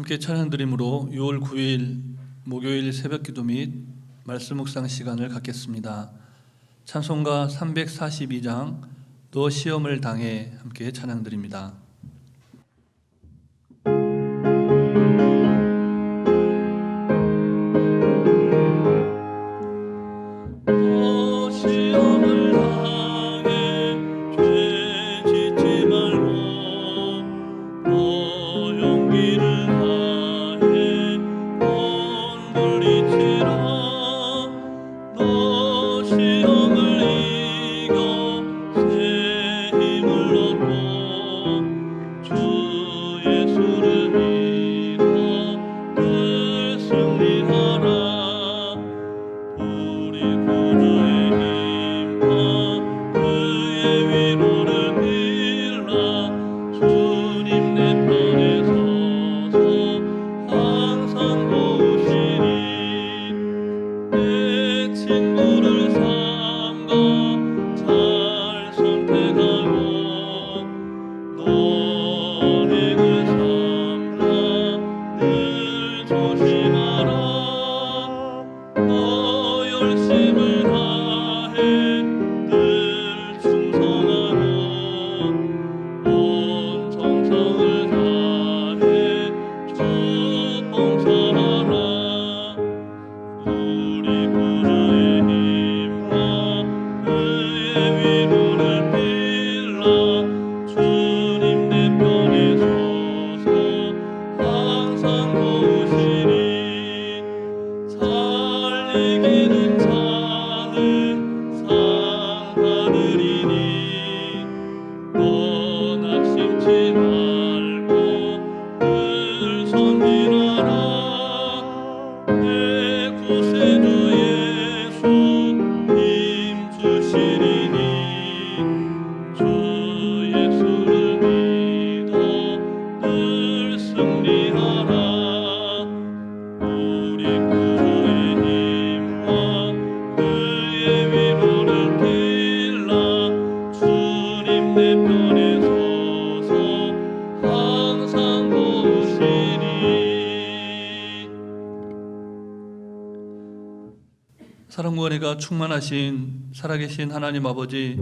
함께 찬양드림으로 6월 9일 목요일 새벽 기도 및 말씀 묵상 시간을 갖겠습니다. 찬송가 342장 너 시험을 당해 함께 찬양드립니다. 너 늘 조심하라 충만하신 살아계신 하나님 아버지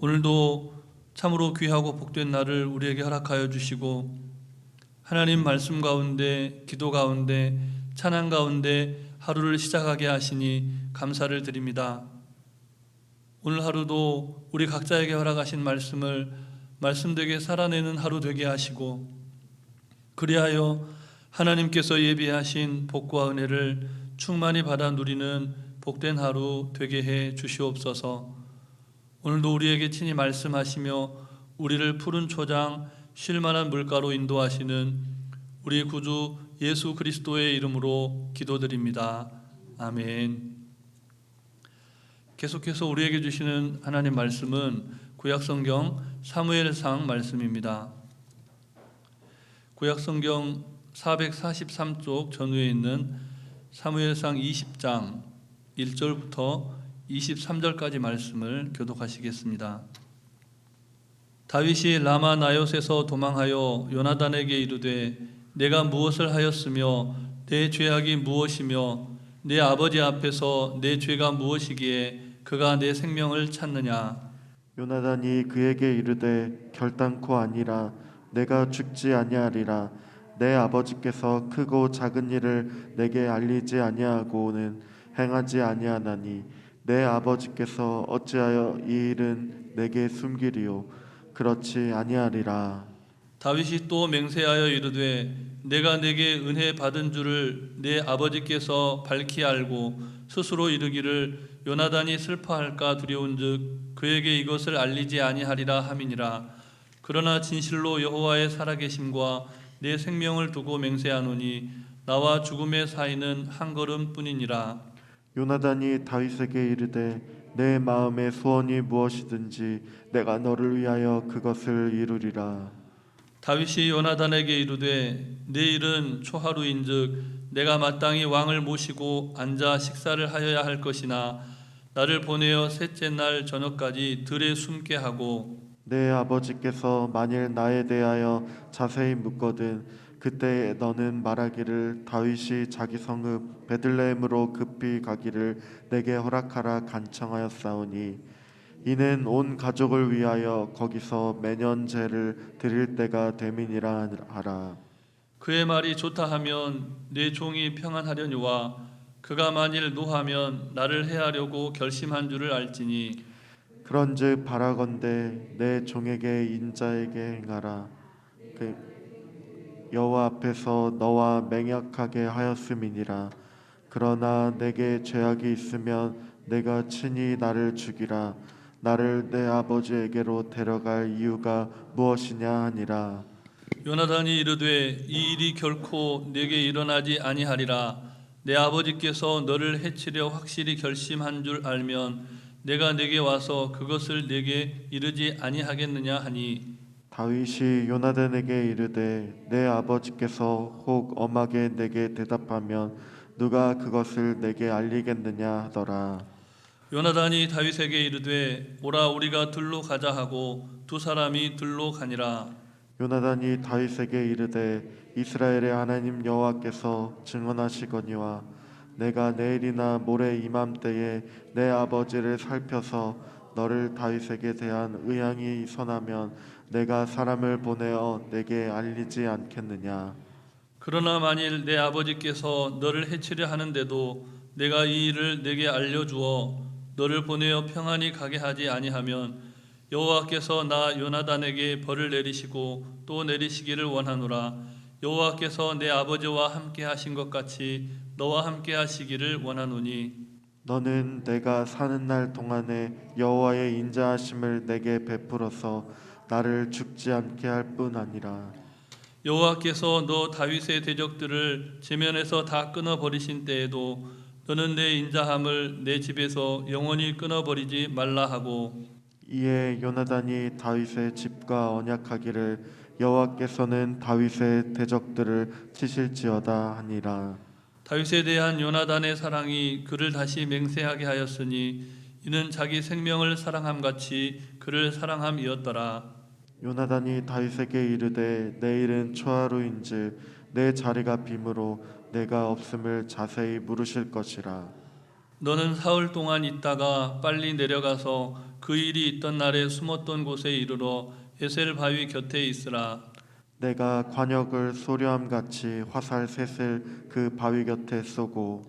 오늘도 참으로 귀하고 복된 날을 우리에게 허락하여 주시고 하나님 말씀 가운데 기도 가운데 찬양 가운데 하루를 시작하게 하시니 감사를 드립니다. 오늘 하루도 우리 각자에게 허락하신 말씀을 말씀되게 살아내는 하루 되게 하시고 그리하여 하나님께서 예비하신 복과 은혜를 충만히 받아 누리는 복된 하루 되게 해 주시옵소서. 오늘도 우리에게 친히 말씀하시며 우리를 푸른 초장 쉴 만한 물가로 인도하시는 우리 구주 예수 그리스도의 이름으로 기도드립니다. 아멘. 계속해서 우리에게 주시는 하나님 말씀은 구약성경 사무엘상 말씀입니다. 구약성경 443쪽 전후에 있는 사무엘상 20장 1절부터 23절까지 말씀을 교독하시겠습니다. 다윗이 라마 나요에서 도망하여 요나단에게 이르되 내가 무엇을 하였으며 내 죄악이 무엇이며 내 아버지 앞에서 내 죄가 무엇이기에 그가 내 생명을 찾느냐 요나단이 그에게 이르되 결단코 아니라 내가 죽지 아니하리라 내 아버지께서 크고 작은 일을 내게 알리지 아니하고는 행하지 아니하나니 내 아버지께서 어찌하여 이 일은 내게 숨기리요? 그렇지 아니하리라. 다윗이 또 맹세하여 이르되 내가 내게 은혜 받은 줄을 내 아버지께서 밝히 알고 스스로 이르기를 요나단이 슬퍼할까 두려운즉 그에게 이것을 알리지 아니하리라 함이니라. 그러나 진실로 여호와의 살아계심과 내 생명을 두고 맹세하노니 나와 죽음의 사이는 한 걸음뿐이니라 요나단이 다윗에게 이르되 내 마음의 소원이 무엇이든지 내가 너를 위하여 그것을 이루리라. 다윗이 요나단에게 이르되 내일은 초하루인즉 내가 마땅히 왕을 모시고 앉아 식사를 하여야 할 것이나 나를 보내어 셋째 날 저녁까지 들에 숨게 하고 내 아버지께서 만일 나에 대하여 자세히 묻거든 그때 너는 말하기를 다윗이 자기 성읍 베들레헴으로 급히 가기를 내게 허락하라 간청하였사오니 이는 온 가족을 위하여 거기서 매년 제를 드릴 때가 됨이니라 하라. 그의 말이 좋다 하면 내 종이 평안하려니와 그가 만일 노하면 나를 해하려고 결심한 줄을 알지니 그런즉 바라건대 내 종에게 인자에게 행하라. 그 여호와 앞에서 너와 맹약하게 하였음이니라. 그러나 내게 죄악이 있으면 내가 친히 나를 죽이라. 나를 내 아버지에게로 데려갈 이유가 무엇이냐 하니라. 요나단이 이르되 이 일이 결코 내게 일어나지 아니하리라. 내 아버지께서 너를 해치려 확실히 결심한 줄 알면 내가 내게 와서 그것을 내게 이르지 아니하겠느냐 하니 다윗이 요나단에게 이르되 내 아버지께서 혹 엄하게 내게 대답하면 누가 그것을 내게 알리겠느냐 하더라. 요나단이 다윗에게 이르되 오라 우리가 들로 가자 하고 두 사람이 들로 가니라. 요나단이 다윗에게 이르되 이스라엘의 하나님 여호와께서 증언하시거니와 내가 내일이나 모레 이맘때에 내 아버지를 살펴서 너를 다윗에게 대한 의향이 선하면 내가 사람을 보내어 내게 알리지 않겠느냐? 그러나 만일 내 아버지께서 너를 해치려 하는데도 내가 이 일을 내게 알려 주어 너를 보내어 평안히 가게 하지 아니하면 여호와께서 나 요나단에게 벌을 내리시고 또 내리시기를 원하노라. 여호와께서 내 아버지와 함께 하신 것 같이 너와 함께 하시기를 원하노니. 너는 내가 사는 날 동안에 여호와의 인자하심을 내게 베풀어서 나를 죽지 않게 할 뿐 아니라 여호와께서 너 다윗의 대적들을 제면에서 다 끊어 버리신 때에도 너는 내 인자함을 내 집에서 영원히 끊어 버리지 말라 하고 이에 요나단이 다윗의 집과 언약하기를 여호와께서는 다윗의 대적들을 치실지어다 하니라. 다윗에 대한 요나단의 사랑이 그를 다시 맹세하게 하였으니 이는 자기 생명을 사랑함 같이 그를 사랑함이었더라 요나단이 다윗에게 이르되 내일은 초하루인즉 내 자리가 빔으로 내가 없음을 자세히 물으실 것이라. 너는 사흘 동안 있다가 빨리 내려가서 그 일이 있던 날에 숨었던 곳에 이르러 에셀 바위 곁에 있으라. 내가 관역을 소류함 같이 화살 셋을 그 바위 곁에 쏘고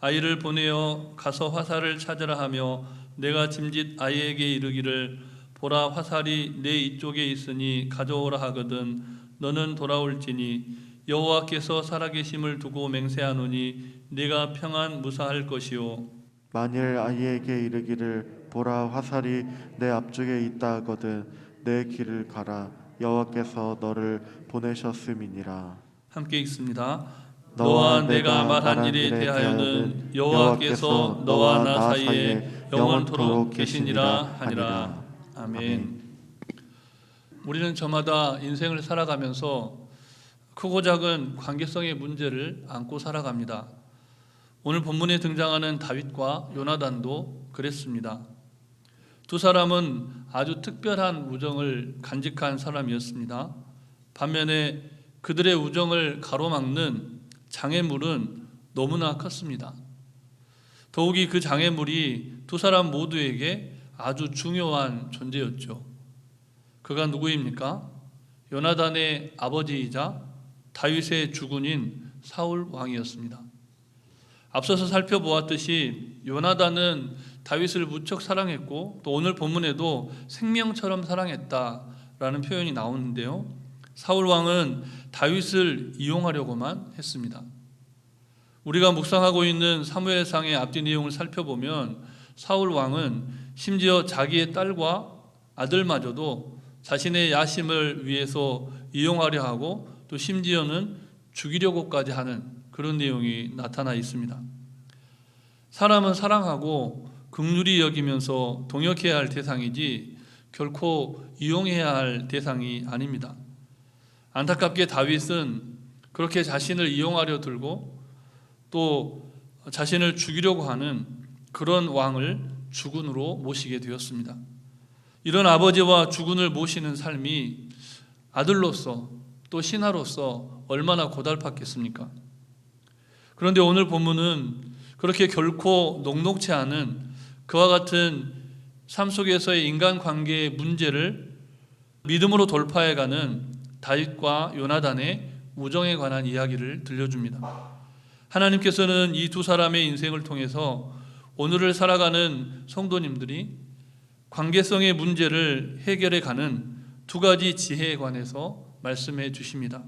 아이를 보내어 가서 화살을 찾으라 하며 내가 짐짓 아이에게 이르기를 보라 화살이 내 이쪽에 있으니 가져오라 하거든 너는 돌아올지니 여호와께서 살아계심을 두고 맹세하노니 네가 평안 무사할 것이요 만일 아이에게 이르기를 보라 화살이 내 앞쪽에 있다 하거든 내 길을 가라 여호와께서 너를 보내셨음이니라 함께 읽습니다. 너와 내가 말한 일에 대하여는 여호와께서 너와 나 사이에 영원토록 계시니라 하니라. 아멘. 우리는 저마다 인생을 살아가면서 크고 작은 관계성의 문제를 안고 살아갑니다. 오늘 본문에 등장하는 다윗과 요나단도 그랬습니다. 두 사람은 아주 특별한 우정을 간직한 사람이었습니다. 반면에 그들의 우정을 가로막는 장애물은 너무나 컸습니다. 더욱이 그 장애물이 두 사람 모두에게 아주 중요한 존재였죠. 그가 누구입니까? 요나단의 아버지이자 다윗의 주군인 사울 왕이었습니다. 앞서서 살펴보았듯이 요나단은 다윗을 무척 사랑했고 또 오늘 본문에도 생명처럼 사랑했다라는 표현이 나오는데요. 사울 왕은 다윗을 이용하려고만 했습니다. 우리가 묵상하고 있는 사무엘상의 앞뒤 내용을 살펴보면 사울 왕은 심지어 자기의 딸과 아들마저도 자신의 야심을 위해서 이용하려 하고 또 심지어는 죽이려고까지 하는 그런 내용이 나타나 있습니다. 사람은 사랑하고 긍휼히 여기면서 동역해야 할 대상이지 결코 이용해야 할 대상이 아닙니다. 안타깝게 다윗은 그렇게 자신을 이용하려 들고 또 자신을 죽이려고 하는 그런 왕을 주군으로 모시게 되었습니다. 이런 아버지와 주군을 모시는 삶이 아들로서 또 신하로서 얼마나 고달팠겠습니까? 그런데 오늘 본문은 그렇게 결코 녹록치 않은 그와 같은 삶 속에서의 인간 관계의 문제를 믿음으로 돌파해가는 다윗과 요나단의 우정에 관한 이야기를 들려줍니다. 하나님께서는 이 두 사람의 인생을 통해서 오늘을 살아가는 성도님들이 관계성의 문제를 해결해 가는 두 가지 지혜에 관해서 말씀해 주십니다.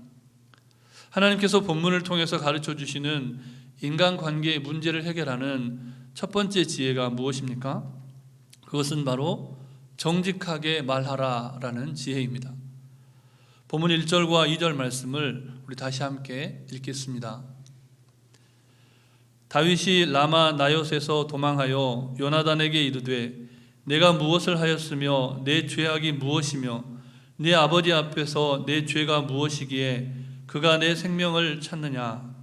하나님께서 본문을 통해서 가르쳐 주시는 인간 관계의 문제를 해결하는 첫 번째 지혜가 무엇입니까? 그것은 바로 정직하게 말하라라는 지혜입니다. 본문 1절과 2절 말씀을 우리 다시 함께 읽겠습니다. 다윗이 라마 나요스에서 도망하여 요나단에게 이르되 내가 무엇을 하였으며 내 죄악이 무엇이며 내 아버지 앞에서 내 죄가 무엇이기에 그가 내 생명을 찾느냐?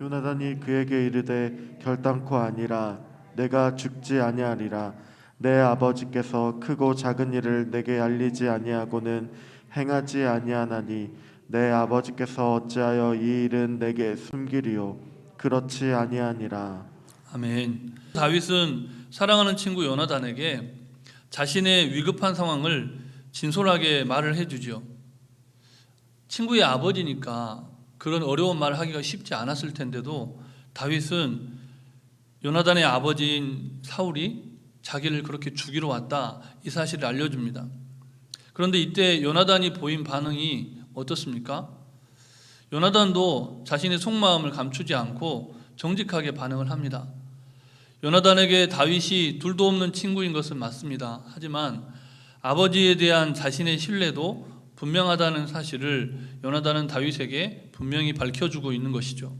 요나단이 그에게 이르되 결단코 아니라 내가 죽지 아니하리라. 내 아버지께서 크고 작은 일을 내게 알리지 아니하고는 행하지 아니하나니 내 아버지께서 어찌하여 이 일은 내게 숨기리요 그렇지 아니하니라 아멘. 다윗은 사랑하는 친구 요나단에게 자신의 위급한 상황을 진솔하게 말을 해주죠. 친구의 아버지니까 그런 어려운 말을 하기가 쉽지 않았을 텐데도 다윗은 요나단의 아버지인 사울이 자기를 그렇게 죽이러 왔다 이 사실을 알려줍니다. 그런데 이때 요나단이 보인 반응이 어떻습니까? 요나단도 자신의 속마음을 감추지 않고 정직하게 반응을 합니다. 요나단에게 다윗이 둘도 없는 친구인 것은 맞습니다. 하지만 아버지에 대한 자신의 신뢰도 분명하다는 사실을 요나단은 다윗에게 분명히 밝혀주고 있는 것이죠.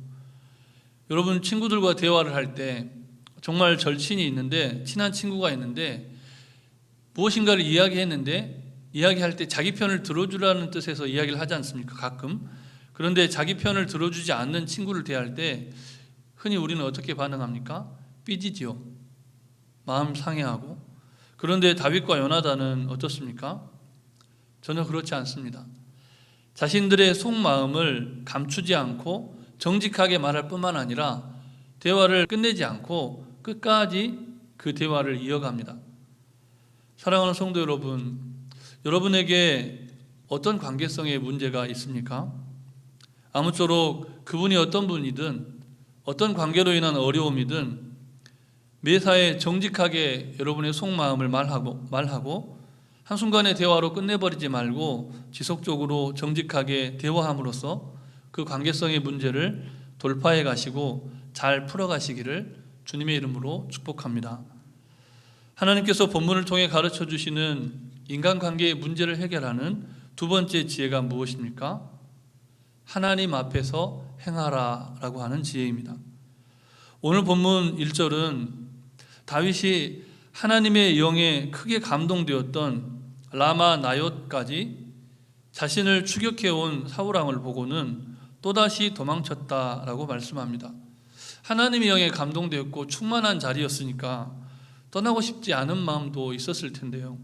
여러분 친구들과 대화를 할 때 정말 절친이 있는데 친한 친구가 있는데 무엇인가를 이야기했는데 이야기할 때 자기 편을 들어주라는 뜻에서 이야기를 하지 않습니까? 가끔 그런데 자기 편을 들어주지 않는 친구를 대할 때 흔히 우리는 어떻게 반응합니까? 삐지지요. 마음 상해하고. 그런데 다윗과 요나단은 어떻습니까? 전혀 그렇지 않습니다. 자신들의 속마음을 감추지 않고 정직하게 말할 뿐만 아니라 대화를 끝내지 않고 끝까지 그 대화를 이어갑니다. 사랑하는 성도 여러분, 여러분에게 어떤 관계성의 문제가 있습니까? 아무쪼록 그분이 어떤 분이든 어떤 관계로 인한 어려움이든 매사에 정직하게 여러분의 속마음을 말하고 말하고 한순간의 대화로 끝내버리지 말고 지속적으로 정직하게 대화함으로써 그 관계성의 문제를 돌파해 가시고 잘 풀어 가시기를 주님의 이름으로 축복합니다. 하나님께서 본문을 통해 가르쳐 주시는 인간관계의 문제를 해결하는 두 번째 지혜가 무엇입니까? 하나님 앞에서 행하라라고 하는 지혜입니다. 오늘 본문 1절은 다윗이 하나님의 영에 크게 감동되었던 라마 나요까지 자신을 추격해 온 사울 왕을 보고는 또다시 도망쳤다라고 말씀합니다. 하나님의 영에 감동되었고 충만한 자리였으니까 떠나고 싶지 않은 마음도 있었을 텐데요.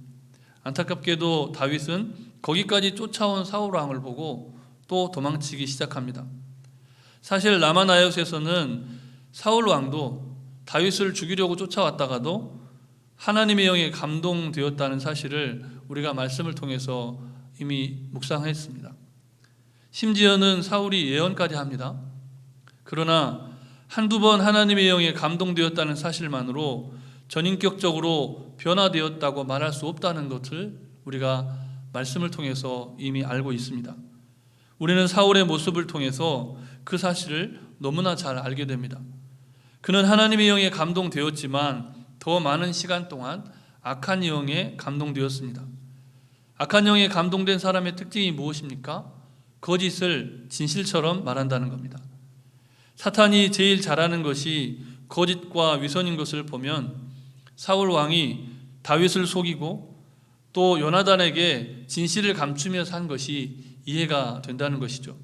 안타깝게도 다윗은 거기까지 쫓아온 사울 왕을 보고 또 도망치기 시작합니다. 사실 라마나요스에서는 사울 왕도 다윗을 죽이려고 쫓아왔다가도 하나님의 영에 감동되었다는 사실을 우리가 말씀을 통해서 이미 묵상했습니다. 심지어는 사울이 예언까지 합니다. 그러나 한두 번 하나님의 영에 감동되었다는 사실만으로 전인격적으로 변화되었다고 말할 수 없다는 것을 우리가 말씀을 통해서 이미 알고 있습니다. 우리는 사울의 모습을 통해서 그 사실을 너무나 잘 알게 됩니다. 그는 하나님의 영에 감동되었지만 더 많은 시간 동안 악한 영에 감동되었습니다. 악한 영에 감동된 사람의 특징이 무엇입니까? 거짓을 진실처럼 말한다는 겁니다. 사탄이 제일 잘하는 것이 거짓과 위선인 것을 보면 사울 왕이 다윗을 속이고 또 요나단에게 진실을 감추며 산 것이 이해가 된다는 것이죠.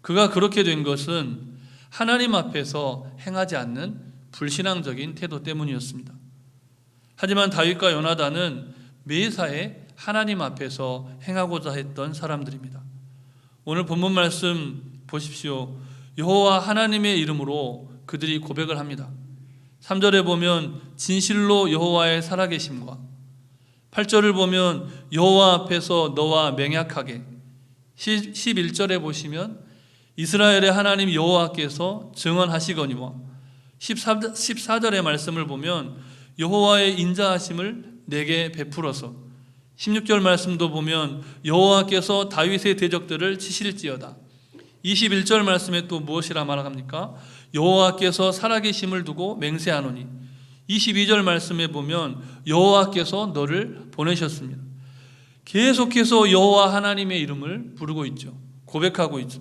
그가 그렇게 된 것은 하나님 앞에서 행하지 않는 불신앙적인 태도 때문이었습니다. 하지만 다윗과 요나단은 매사에 하나님 앞에서 행하고자 했던 사람들입니다. 오늘 본문 말씀 보십시오. 여호와 하나님의 이름으로 그들이 고백을 합니다. 3절에 보면 진실로 여호와의 살아계심과 8절을 보면 여호와 앞에서 너와 맹약하게 11절에 보시면 이스라엘의 하나님 여호와께서 증언하시거니와 14, 14절의 말씀을 보면 여호와의 인자하심을 내게 베풀어서 16절 말씀도 보면 여호와께서 다윗의 대적들을 치실지어다 21절 말씀에 또 무엇이라 말합니까? 여호와께서 살아계심을 두고 맹세하노니 22절 말씀에 보면 여호와께서 너를 보내셨습니다. 계속해서 여호와 하나님의 이름을 부르고 있죠. 고백하고 있죠.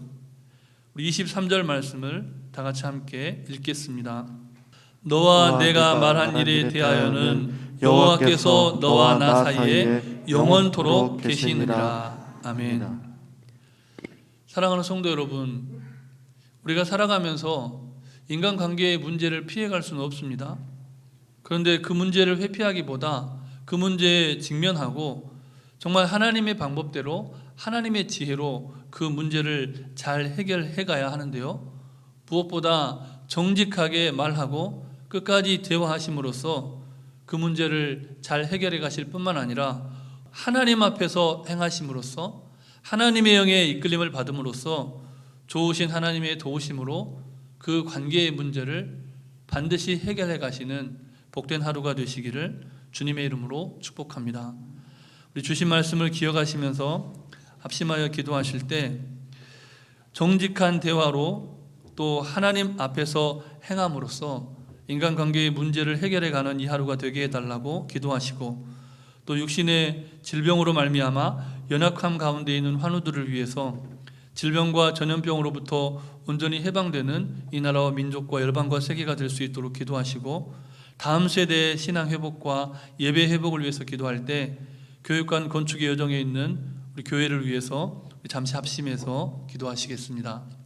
우리 23절 말씀을 다 같이 함께 읽겠습니다. 너와 내가 말한 일에 일에 대하여는 여호와께서 너와 나 사이에 영원토록 계시느니라. 아멘. 사랑하는 성도 여러분, 우리가 살아가면서 인간관계의 문제를 피해갈 수는 없습니다. 그런데 그 문제를 회피하기보다 그 문제에 직면하고 정말 하나님의 방법대로 하나님의 지혜로 그 문제를 잘 해결해 가야 하는데요. 무엇보다 정직하게 말하고 끝까지 대화하심으로써 그 문제를 잘 해결해 가실 뿐만 아니라 하나님 앞에서 행하심으로써 하나님의 영의 이끌림을 받음으로써 좋으신 하나님의 도우심으로 그 관계의 문제를 반드시 해결해 가시는 복된 하루가 되시기를 주님의 이름으로 축복합니다. 우리 주신 말씀을 기억하시면서 합심하여 기도하실 때 정직한 대화로 또 하나님 앞에서 행함으로써 인간관계의 문제를 해결해 가는 이 하루가 되게 해달라고 기도하시고 또 육신의 질병으로 말미암아 연약함 가운데 있는 환우들을 위해서 질병과 전염병으로부터 온전히 해방되는 이 나라와 민족과 열방과 세계가 될 수 있도록 기도하시고 다음 세대의 신앙 회복과 예배 회복을 위해서 기도할 때 교육관 건축의 여정에 있는 우리 교회를 위해서 잠시 합심해서 기도하시겠습니다.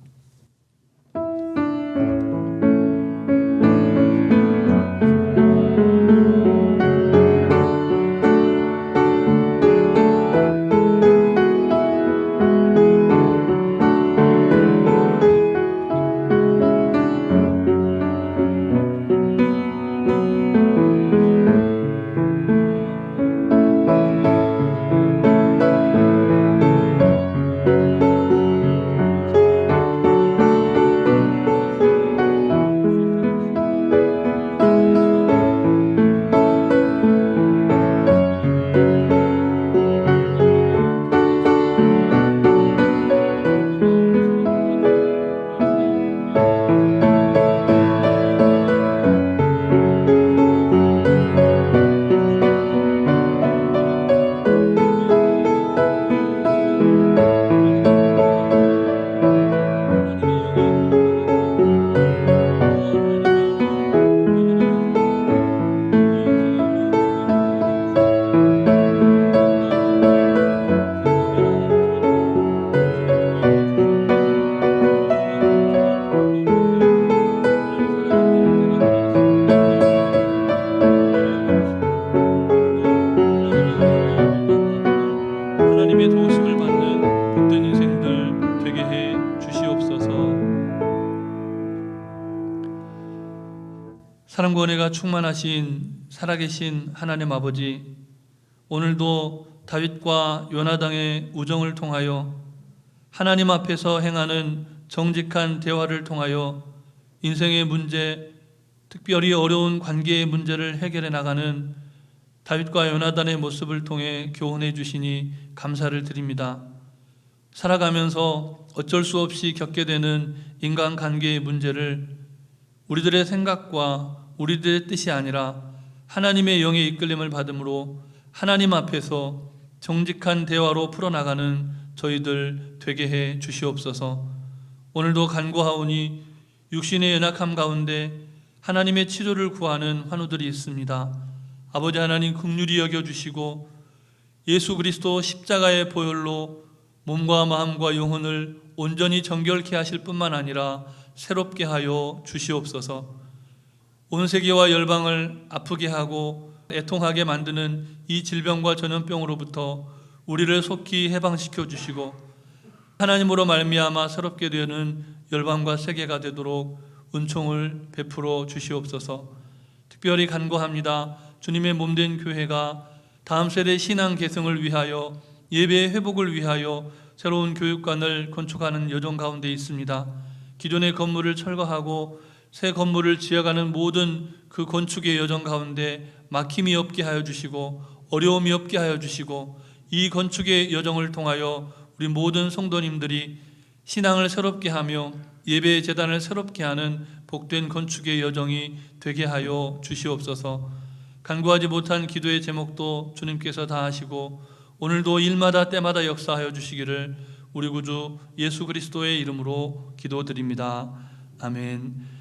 충만하신 살아계신 하나님 아버지, 오늘도 다윗과 요나당의 우정을 통하여 하나님 앞에서 행하는 정직한 대화를 통하여 인생의 문제, 특별히 어려운 관계의 문제를 해결해 나가는 다윗과 요나단의 모습을 통해 교훈해 주시니 감사를 드립니다. 살아가면서 어쩔 수 없이 겪게 되는 인간 관계의 문제를 우리들의 생각과 우리들의 뜻이 아니라 하나님의 영의 이끌림을 받음으로 하나님 앞에서 정직한 대화로 풀어나가는 저희들 되게 해 주시옵소서. 오늘도 간구하오니 육신의 연약함 가운데 하나님의 치료를 구하는 환우들이 있습니다. 아버지 하나님 긍휼히 여겨 주시고 예수 그리스도 십자가의 보혈로 몸과 마음과 영혼을 온전히 정결케 하실 뿐만 아니라 새롭게 하여 주시옵소서. 온 세계와 열방을 아프게 하고 애통하게 만드는 이 질병과 전염병으로부터 우리를 속히 해방시켜 주시고 하나님으로 말미암아 새롭게 되는 열방과 세계가 되도록 은총을 베풀어 주시옵소서. 특별히 간구합니다. 주님의 몸된 교회가 다음 세대 신앙 계승을 위하여 예배의 회복을 위하여 새로운 교육관을 건축하는 여정 가운데 있습니다. 기존의 건물을 철거하고 새 건물을 지어가는 모든 그 건축의 여정 가운데 막힘이 없게 하여 주시고 어려움이 없게 하여 주시고 이 건축의 여정을 통하여 우리 모든 성도님들이 신앙을 새롭게 하며 예배의 재단을 새롭게 하는 복된 건축의 여정이 되게 하여 주시옵소서. 간구하지 못한 기도의 제목도 주님께서 다 하시고 오늘도 일마다 때마다 역사하여 주시기를 우리 구주 예수 그리스도의 이름으로 기도드립니다. 아멘.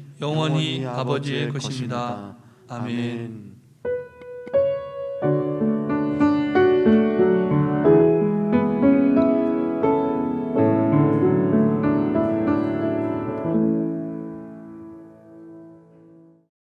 영원히 아버지의 것입니다. 아멘.